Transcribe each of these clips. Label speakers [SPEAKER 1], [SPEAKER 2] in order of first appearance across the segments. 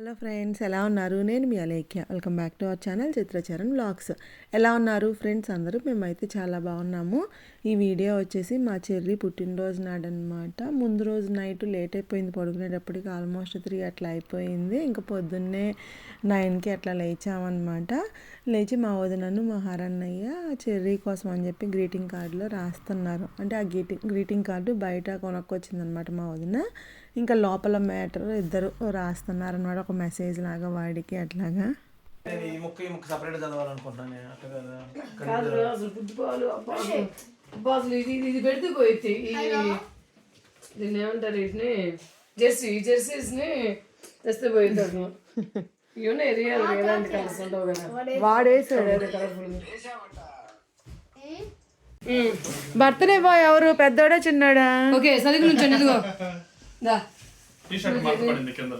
[SPEAKER 1] Hello friends ఎలా ఉన్నారు? నేను మీ Alekhya. Welcome back to our channel Chitracharan blogs ఎలా ఉన్నారు ఫ్రెండ్స్? అందరూ మేమైతే చాలా బాగున్నాము. ఈ వీడియో వచ్చేసి మా చెర్రి పుట్టినరోజు నాడనమాట ముందు రోజు నైట్ లేట్ అయిపోయింది పడుకునేటప్పటికి ఆల్మోస్ట్ త్రీ అట్లా అయిపోయింది. ఇంకా పొద్దున్నే నైన్కి అట్లా లేచామన్నమాట. లేచి మా వదినను మా హరన్నయ్య చెర్రీ కోసం అని చెప్పి గ్రీటింగ్ కార్డులో రాస్తున్నారు. అంటే ఆ గ్రీటింగ్ గ్రీటింగ్ కార్డు బయట కొనుక్కొచ్చిందనమాట మా వదిన. ఇంకా లోపల మ్యాటర్ ఇద్దరు రాస్తున్నారు అనమాట ఒక మెసేజ్ లాగా వాడికి అట్లాగా.
[SPEAKER 2] నేను ఈ ముక్క ఈ ముక్క సపరేట్ చదవాలనుకుంటున్నాను నేను అట్లా కదా
[SPEAKER 3] కాదు అసలు ఫుట్బాల్ అబ్బా అసలు అబ్బా అసలు ఇది ఇది పెడితే పోయిద్ది. ఈ దీన్ని ఏమంటారు వీటిని? జెర్సీ ఈ జెర్సీస్ని తెస్తే పోయిద్ది అసలు ఇవన్నీ రియల్ ఎలాంటి కలర్స్ ఉండవు కదా.
[SPEAKER 1] వాడేసాడు
[SPEAKER 3] అదే కలర్ఫుల్
[SPEAKER 1] బర్త్డే బాయ్ ఎవరు? పెద్దోడా చిన్నాడా?
[SPEAKER 3] ఓకే సరిగ్గా నుంచి ఇదిగో. దా
[SPEAKER 4] టీ షర్ట్ మార్క్ పడింది కింద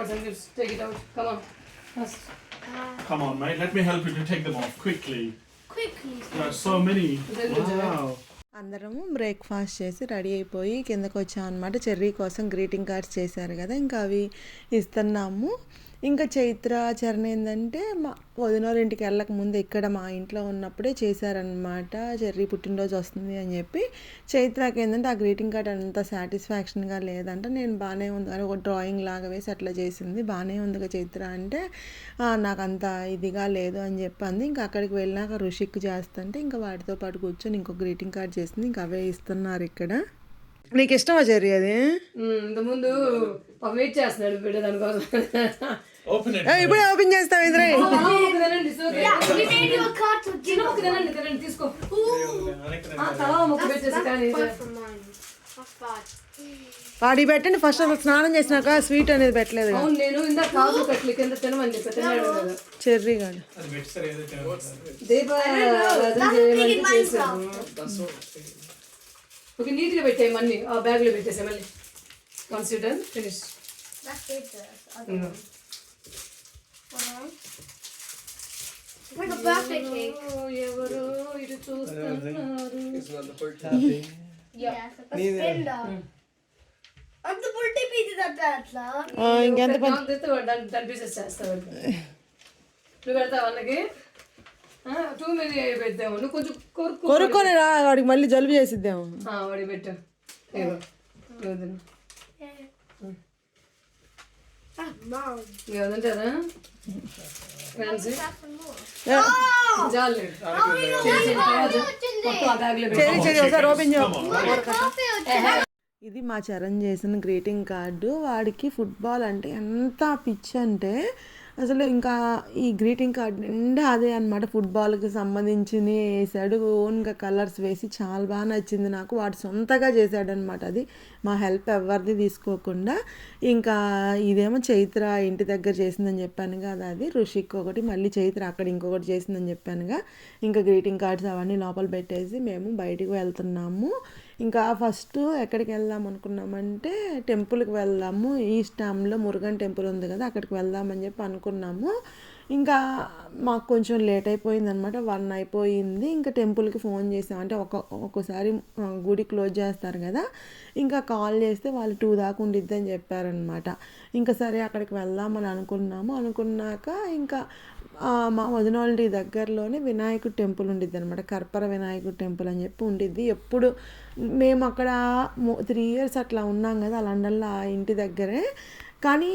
[SPEAKER 3] and gifts take it out come on
[SPEAKER 4] Come on, mate. Let me help you to take them off quickly.
[SPEAKER 5] Quickly.
[SPEAKER 4] There are so many. Wow.
[SPEAKER 1] అందరము breakfast చేసి ready అయిపోయి కిందకు వచ్చాం అనమాట చెర్రీ కోసం greeting cards చేశారు కదా ఇంకా అవి ఇస్తున్నాము ఇంకా చైత్ర చరణ్ ఏంటంటే మా వదినోళ్ళ ఇంటికి వెళ్ళక ముందు ఇక్కడ మా ఇంట్లో ఉన్నప్పుడే చేశారనమాట చెర్రీ పుట్టినరోజు వస్తుంది అని చెప్పి చైత్రకి ఏంటంటే ఆ గ్రీటింగ్ కార్డ్ అంత సాటిస్ఫాక్షన్గా లేదంట. నేను బాగానే ఉంది. అని ఒక డ్రాయింగ్ లాగా వేసి అట్లా చేసింది బాగానే ఉందిగా చైత్ర అంటే నాకు అంత ఇదిగా లేదు అని చెప్పింది. ఇంకా అక్కడికి వెళ్ళినాక రుషిక్ చేస్తుంటే ఇంకా వాటితో పాటు కూర్చొని ఇంకో గ్రీటింగ్ కార్డ్ చేసింది. ఇంకా అవే ఇస్తున్నారు ఇక్కడ. నీకు ఇష్టమా చెర్రీ అది?
[SPEAKER 3] ఇంతకుముందు వెయిట్ చేస్తున్నాడు బిడ్డ దానికోసం
[SPEAKER 1] ఇప్పుడే ఓపెన్ చేస్తాం ఇద్దరే
[SPEAKER 3] తీసుకో.
[SPEAKER 1] వాడి పెట్టండి ఫస్ట్ అసలు స్నానం చేసినాక స్వీట్ అనేది పెట్టలేదు
[SPEAKER 3] నేను కాదు కింద కదా.
[SPEAKER 1] చెర్రీ.
[SPEAKER 3] దీప చేశాను. ఓకే నీట్గా పెట్టాయి మళ్ళీ. ఆ బ్యాగ్లో పెట్టేసా మళ్ళీ. Consider finish. ఎవరు ఇటు చూస్తున్నారు.
[SPEAKER 5] అంత పుట్టి పీతి అట్లా
[SPEAKER 1] ఆ, ఇంకెంత పని?
[SPEAKER 3] దాని పీసెస్ చేస్తావు నువ్వు పెడతావు అన్నకి? టూ పెద్దాము నువ్వు కొంచెం కొరుకు
[SPEAKER 1] కొనుక్కొని రా వాడికి మళ్ళీ జలుబు చేసిద్దాము.
[SPEAKER 3] పెట్టు.
[SPEAKER 5] వచ్చింది.
[SPEAKER 1] ఇది మా చరణ్ చేసిన గ్రీటింగ్ కార్డు. వాడికి ఫుట్బాల్ అంటే ఎంత పిచ్చి అంటే అసలు ఇంకా ఈ గ్రీటింగ్ కార్డు నిండా అదే అనమాట ఫుట్బాల్కి సంబంధించింది వేసాడు. ఓన్గా కలర్స్ వేసి చాలా బాగా నచ్చింది నాకు. వాడు సొంతగా చేశాడనమాట అది. మా హెల్ప్ ఎవరిది తీసుకోకుండా. ఇంకా ఇదేమో చైత్ర ఇంటి దగ్గర చేసిందని చెప్పాను కదా అది. ఋషిక్ ఒకటి మళ్ళీ చైత్ర అక్కడ ఇంకొకటి చేసిందని చెప్పానుగా. ఇంకా గ్రీటింగ్ కార్డ్స్ అవన్నీ లోపల పెట్టేసి మేము బయటికి వెళ్తున్నాము. ఇంకా ఫస్ట్ ఎక్కడికి వెళ్దాం అనుకున్నామంటే టెంపుల్కి వెళ్దాము. ఈస్ట్ డ్యామ్లో మురుగన్ టెంపుల్ ఉంది కదా అక్కడికి వెళ్దామని చెప్పి అనుకున్నాము. ఇంకా మాకు కొంచెం లేట్ అయిపోయింది అనమాట వన్ అయిపోయింది. ఇంకా టెంపుల్కి ఫోన్ చేసాం. అంటే ఒక ఒక్కోసారి గుడి క్లోజ్ చేస్తారు కదా ఇంకా కాల్ చేస్తే వాళ్ళు టూ దాకా ఉండిద్ది అని చెప్పారనమాట ఇంకా సరే అక్కడికి వెళ్దామని అనుకున్నాము. అనుకున్నాక ఇంకా మా వదిన దగ్గరలోనే వినాయకుడు టెంపుల్ ఉండిద్ది అనమాట కర్పర వినాయకుడు టెంపుల్ అని చెప్పి ఉండిద్ది. ఎప్పుడు మేము అక్కడ త్రీ ఇయర్స్ అట్లా ఉన్నాం కదా లండన్లో ఆ ఇంటి దగ్గరే. కానీ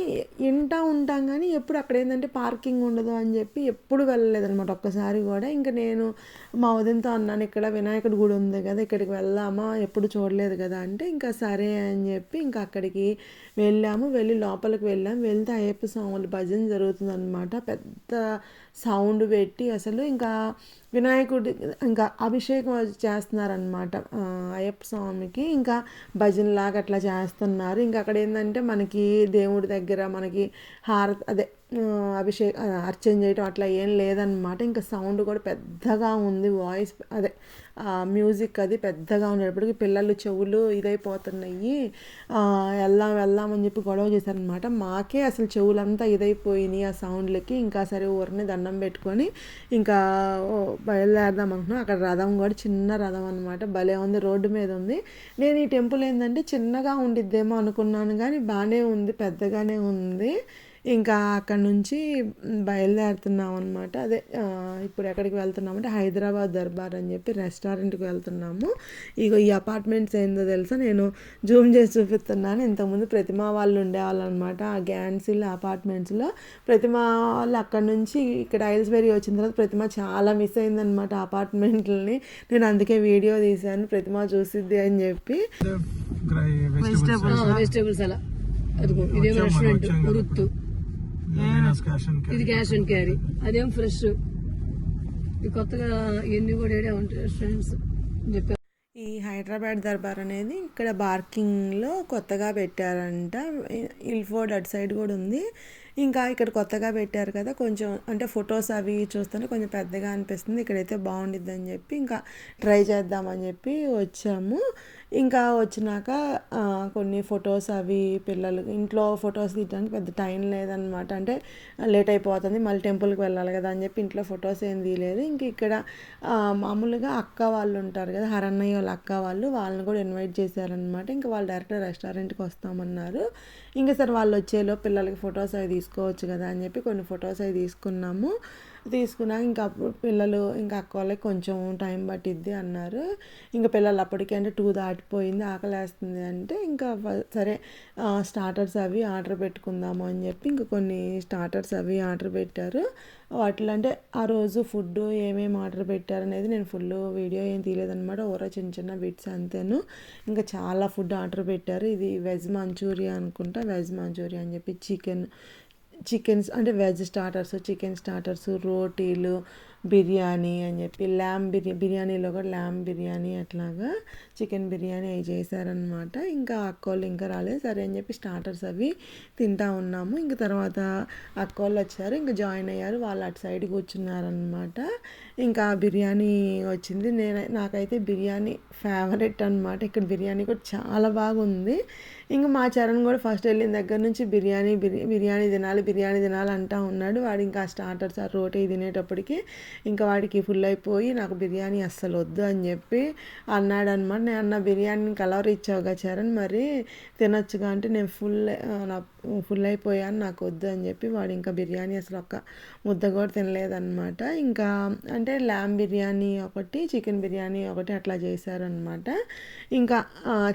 [SPEAKER 1] ఇంటా ఉంటాం కానీ ఎప్పుడు అక్కడ ఏంటంటే పార్కింగ్ ఉండదు అని చెప్పి ఎప్పుడు వెళ్ళలేదనమాట ఒక్కసారి కూడా ఇంకా నేను మా వదినతో అన్నాను ఇక్కడ వినాయకుడి గుడి ఉంది కదా ఇక్కడికి వెళ్దామా? ఎప్పుడు చూడలేదు కదా అంటే ఇంకా సరే అని చెప్పి ఇంకా అక్కడికి వెళ్ళాము. వెళ్ళి లోపలికి వెళ్ళాం. వెళ్తే అయ్యప్ప స్వాములు భజన జరుగుతుంది అనమాట పెద్ద సౌండ్ పెట్టి అసలు ఇంకా వినాయకుడి ఇంకా అభిషేకం చేస్తున్నారనమాట అయ్యప్ప స్వామికి ఇంకా భజనలాగా అట్లా చేస్తున్నారు. ఇంకా అక్కడ ఏంటంటే మనకి దేవుడు దగ్గర మనకి హారతి అదే అభిషేక్ అర్చన చేయటం అట్లా ఏం లేదనమాట ఇంకా సౌండ్ కూడా పెద్దగా ఉంది వాయిస్ అదే మ్యూజిక్ అది పెద్దగా ఉండేటప్పటికి పిల్లలు చెవులు ఇదైపోతున్నాయి. వెళ్దాం వెళ్దాం అని చెప్పి గొడవ చేశారనమాట మాకే అసలు చెవులంతా ఇదైపోయినాయి ఆ సౌండ్లకి. ఇంకా సరే ఊరిని దండం పెట్టుకొని ఇంకా బయలుదేరదాం అనుకున్నాం. అక్కడ రథం కూడా చిన్న రథం అనమాట భలే ఉంది రోడ్డు మీద ఉంది. నేను ఈ టెంపుల్ ఏంటంటే చిన్నగా ఉండిద్దేమో అనుకున్నాను కానీ బాగానే ఉంది పెద్దగానే ఉంది. ఇంకా అక్కడ నుంచి బయలుదేరుతున్నాం అనమాట అదే ఇప్పుడు ఎక్కడికి వెళ్తున్నామంటే హైదరాబాద్ దర్బార్ అని చెప్పి రెస్టారెంట్కి వెళ్తున్నాము. ఇగో ఈ అపార్ట్మెంట్స్ ఏందో తెలుసా? నేను జూమ్ చేసి చూపిస్తున్నాను. ఇంతకుముందు ప్రతిమా వాళ్ళు ఉండేవాళ్ళు అనమాట ఆ గ్యాన్సిల్ అపార్ట్మెంట్స్లో ప్రతిమ వాళ్ళు అక్కడ నుంచి ఇక్కడ ఐల్స్బెరీ వచ్చిన తర్వాత ప్రతిమ చాలా మిస్ అయిందనమాట అపార్ట్మెంట్లని. నేను అందుకే వీడియో తీశాను. ప్రతిమ చూసిద్ది అని చెప్పి.
[SPEAKER 3] వెజిటేబుల్స్ అలా. అదిగో ఇదేమో రెస్టారెంట్ గురుత్తు ఇది క్యాష్ అండ్ క్యారీ అదేం ఫ్రెష్ ఇది కొత్తగా ఎన్ని కూడా ఏడే ఉంటాయి రెస్టారెంట్స్ చెప్పారు.
[SPEAKER 1] ఈ హైదరాబాద్ దర్బార్ అనేది ఇక్కడ బార్కింగ్లో కొత్తగా పెట్టారంట. ఇల్ఫోర్డ్ అటు సైడ్ కూడా ఉంది. ఇంకా ఇక్కడ కొత్తగా పెట్టారు కదా కొంచెం అంటే ఫొటోస్ అవి చూస్తేనే కొంచెం పెద్దగా అనిపిస్తుంది. ఇక్కడైతే బాగుండిద్ది అని చెప్పి ఇంకా ట్రై చేద్దామని చెప్పి వచ్చాము. ఇంకా వచ్చినాక కొన్ని ఫొటోస్ అవి పిల్లలు ఇంట్లో ఫొటోస్ తీయడానికి పెద్ద టైం లేదనమాట అంటే లేట్ అయిపోతుంది మళ్ళీ టెంపుల్కి వెళ్ళాలి కదా అని చెప్పి ఇంట్లో ఫొటోస్ ఏం తీయలేదు. ఇంక ఇక్కడ మామూలుగా అక్క వాళ్ళు ఉంటారు కదా హరన్నయ్య వాళ్ళ అక్క వాళ్ళు వాళ్ళని కూడా ఇన్వైట్ చేశారనమాట ఇంకా వాళ్ళు డైరెక్ట్ రెస్టారెంట్కి వస్తామన్నారు. ఇంకా సరే వాళ్ళు వచ్చేలో పిల్లలకి ఫొటోస్ అవి తీసుకోవచ్చు కదా అని చెప్పి కొన్ని ఫొటోస్ అవి తీసుకున్నాము. తీసుకున్నాక ఇంకా అప్పుడు పిల్లలు ఇంకా అక్క వాళ్ళకి కొంచెం టైం పట్టిద్ది అన్నారు. ఇంకా పిల్లలు అప్పటికే అంటే టూ దాటిపోయింది ఆకలేస్తుంది అంటే ఇంకా సరే స్టార్టర్స్ అవి ఆర్డర్ పెట్టుకుందాము అని చెప్పి ఇంకా కొన్ని స్టార్టర్స్ అవి ఆర్డర్ పెట్టారు. వాటిలో అంటే ఆ రోజు ఫుడ్ ఏమేమి ఆర్డర్ పెట్టారు అనేది నేను ఫుల్ వీడియో ఏం తీయలేదన్నమాట. ఓరో చిన్న చిన్న బిట్స్ అంతేను. ఇంకా చాలా ఫుడ్ ఆర్డర్ పెట్టారు. ఇది వెజ్ మంచూరియా అనుకుంటా. వెజ్ మంచూరియా అని చెప్పి చికెన్ చికెన్స్ అంటే వెజ్ స్టార్టర్స్ చికెన్ స్టార్టర్స్ రోటీలు బిర్యానీ అని చెప్పి ల్యామ్ బిర్యా బిర్యానీలో కూడా ల్యామ్ బిర్యానీ అట్లాగా చికెన్ బిర్యానీ అవి చేశారనమాట ఇంకా అక్కోళ్ళు ఇంకా రాలేదు. సరే అని చెప్పి స్టార్టర్స్ అవి తింటా ఉన్నాము. ఇంకా తర్వాత అక్కోళ్ళు వచ్చారు. ఇంకా జాయిన్ అయ్యారు. వాళ్ళు అటు సైడ్ కూర్చున్నారనమాట ఇంకా బిర్యానీ వచ్చింది. నేను నాకైతే బిర్యానీ ఫేవరెట్ అనమాట ఇక్కడ బిర్యానీ కూడా చాలా బాగుంది. ఇంకా మా చరణ్ కూడా ఫస్ట్ వెళ్ళిన దగ్గర నుంచి బిర్యానీ బిర్యానీ తినాలి బిర్యానీ తినాలి అంటా ఉన్నాడు. వాడు ఇంకా స్టార్టర్స్ ఆ రోటీ తినేటప్పటికి ఇంకా వాడికి ఫుల్ అయిపోయి నాకు బిర్యానీ అస్సలు వద్దు అని చెప్పి అన్నాడు అనమాట నేను అన్న బిర్యానీ కలర్ ఇచ్చావుగా చరణ్ మరి తినొచ్చుగా అంటే నేను ఫుల్ నా ఫుల్ అయిపోయాను నాకు వద్దు అని చెప్పి వాడు ఇంకా బిర్యానీ అసలు ఒక్క ముద్ద కూడా తినలేదన్నమాట. ఇంకా అంటే ల్యామ్ బిర్యానీ ఒకటి చికెన్ బిర్యానీ ఒకటి అట్లా చేశారనమాట ఇంకా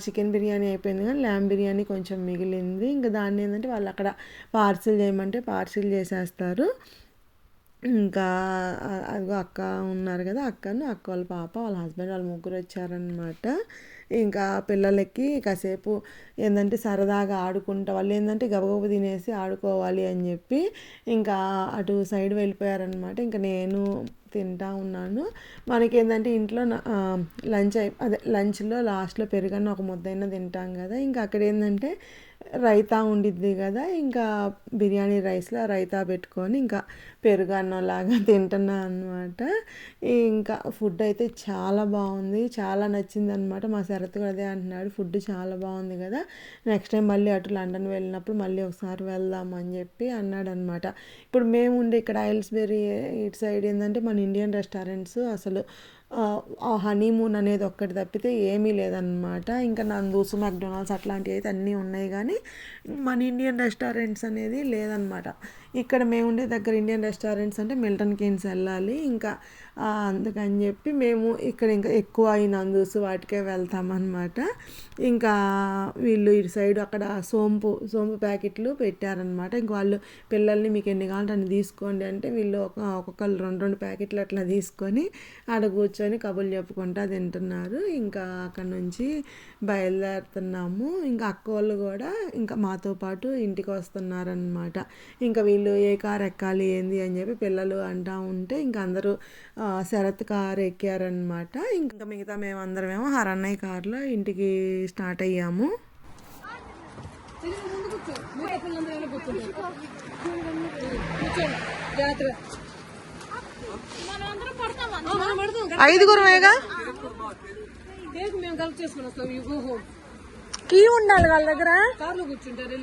[SPEAKER 1] చికెన్ బిర్యానీ అయిపోయింది కానీ ల్యామ్ బిర్యానీ కొంచెం మిగిలింది. ఇంకా దాన్ని ఏంటంటే వాళ్ళు అక్కడ పార్సిల్ చేయమంటే పార్సిల్ చేసేస్తారు. ఇంకా అదిగో అక్క ఉన్నారు కదా అక్కను అక్క వాళ్ళ పాప వాళ్ళ హస్బెండ్ వాళ్ళ ముగ్గురు వచ్చారనమాట ఇంకా పిల్లలకి కాసేపు ఏంటంటే సరదాగా ఆడుకుంటా వాళ్ళు ఏంటంటే గబగబ తినేసి ఆడుకోవాలి అని చెప్పి ఇంకా అటు సైడ్ వెళ్ళిపోయారనమాట ఇంకా నేను తింటా ఉన్నాను. మనకేంటంటే ఇంట్లో లంచ్ అయి అదే లంచ్లో లాస్ట్లో పెరుగన్న ఒక ముద్దైనా తింటాం కదా. ఇంకా అక్కడ ఏంటంటే రైతా ఉండిద్ది కదా ఇంకా బిర్యానీ రైస్లో రైతా పెట్టుకొని ఇంకా పెరుగన్నం లాగా తింటున్నా అనమాట ఇంకా ఫుడ్ అయితే చాలా బాగుంది చాలా నచ్చింది అనమాట మా శరత్ కూడా అదే అంటున్నాడు ఫుడ్ చాలా బాగుంది కదా నెక్స్ట్ టైం మళ్ళీ అటు లండన్ వెళ్ళినప్పుడు మళ్ళీ ఒకసారి వెళ్దాం అని చెప్పి అన్నాడు అనమాట ఇప్పుడు మేము ఉండే ఇక్కడ ఐల్స్బెరీ ఇటు సైడ్ ఏంటంటే మన ఇండియన్ రెస్టారెంట్స్ అసలు ఆ హనీమూన్ అనేది ఒక్కటి తప్పితే ఏమీ లేదనమాట ఇంకా నందూస్ మెక్డొనాల్డ్స్ అట్లాంటివి అయితే అన్నీ ఉన్నాయి కానీ మన ఇండియన్ రెస్టారెంట్స్ అనేది లేదనమాట ఇక్కడ మేము ఉండే దగ్గర ఇండియన్ రెస్టారెంట్స్ అంటే మిల్టన్ కేన్స్ వెళ్ళాలి. ఇంకా అందుకని చెప్పి మేము ఇక్కడ ఇంకా ఎక్కువ ఈ నందూస్ వాటికే వెళ్తామన్నమాట ఇంకా వీళ్ళు ఇటు సైడ్ అక్కడ సోంపు సోంపు ప్యాకెట్లు పెట్టారనమాట ఇంక వాళ్ళు పిల్లల్ని మీకు ఎన్ని కావాలంటే అన్ని తీసుకోండి అంటే వీళ్ళు ఒక ఒక్కొక్కరు రెండు రెండు ప్యాకెట్లు అట్లా తీసుకొని ఆడ కూర్చొని కబుర్లు చెప్పుకుంటా తింటున్నారు. ఇంకా అక్కడ నుంచి బయలుదేరుతున్నాము. ఇంకా అక్క వాళ్ళు కూడా ఇంకా మాతో పాటు ఇంటికి వస్తున్నారనమాట ఇంకా వీళ్ళు ఏ కార్ ఎక్కాలి ఏంది అని చెప్పి పిల్లలు అంటా ఉంటే ఇంకా అందరూ శరత్ కార్ ఎక్కారనమాట ఇంకా మిగతా మేమందరమేమో హరన్నయ్య కార్లో ఇంటికి స్టార్ట్ అయ్యాము. ఐదుగురమేగా
[SPEAKER 3] మేము
[SPEAKER 1] కీ ఉండాలి వాళ్ళ దగ్గర.
[SPEAKER 3] కార్లో కూర్చుంటారు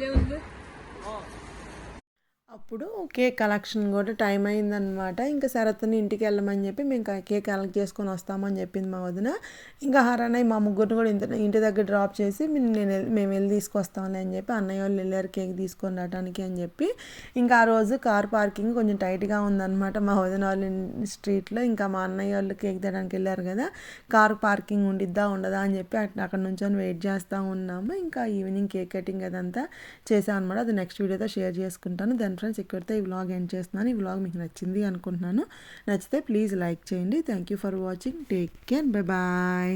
[SPEAKER 1] అప్పుడు కేక్ కలెక్షన్ కూడా టైం అయిందనమాట ఇంకా శరత్ని ఇంటికి వెళ్ళమని చెప్పి మేము కేక్ కలెక్ట్ చేసుకొని వస్తామని చెప్పింది మా వదిన. ఇంకా హరణయ్య మా ముగ్గురిని కూడా ఇంత ఇంటి దగ్గర డ్రాప్ చేసి నేను వెళ్ళి- మేము వెళ్ళి తీసుకొస్తామని అని చెప్పి అన్నయ్య వాళ్ళు వెళ్ళారు కేక్ తీసుకొని రావడానికి అని చెప్పి. ఇంకా ఆ రోజు కార్ పార్కింగ్ కొంచెం టైట్గా ఉందన్నమాట మా వదిన వాళ్ళ స్ట్రీట్లో. ఇంకా మా అన్నయ్య వాళ్ళు కేక్ తినడానికి వెళ్ళారు కదా కార్ పార్కింగ్ ఉండిద్దా ఉండదా అని చెప్పి అక్కడ నుంచొని వెయిట్ చేస్తూ ఉన్నాము. ఇంకా ఈవినింగ్ కేక్ కటింగ్ అదంతా చేసాం అనమాట అది నెక్స్ట్ వీడియోతో షేర్ చేసుకుంటాను. దాని ఫ్రెండ్స్ ఫ్రెండ్స్ ఇక్కడితో ఈ వ్లాగ్ ఎండ్ చేస్తున్నాను. ఈ వ్లాగ్ మీకు నచ్చింది అనుకుంటున్నాను. నచ్చితే ప్లీజ్ లైక్ చేయండి. Thank you for watching. Take care. Bye bye.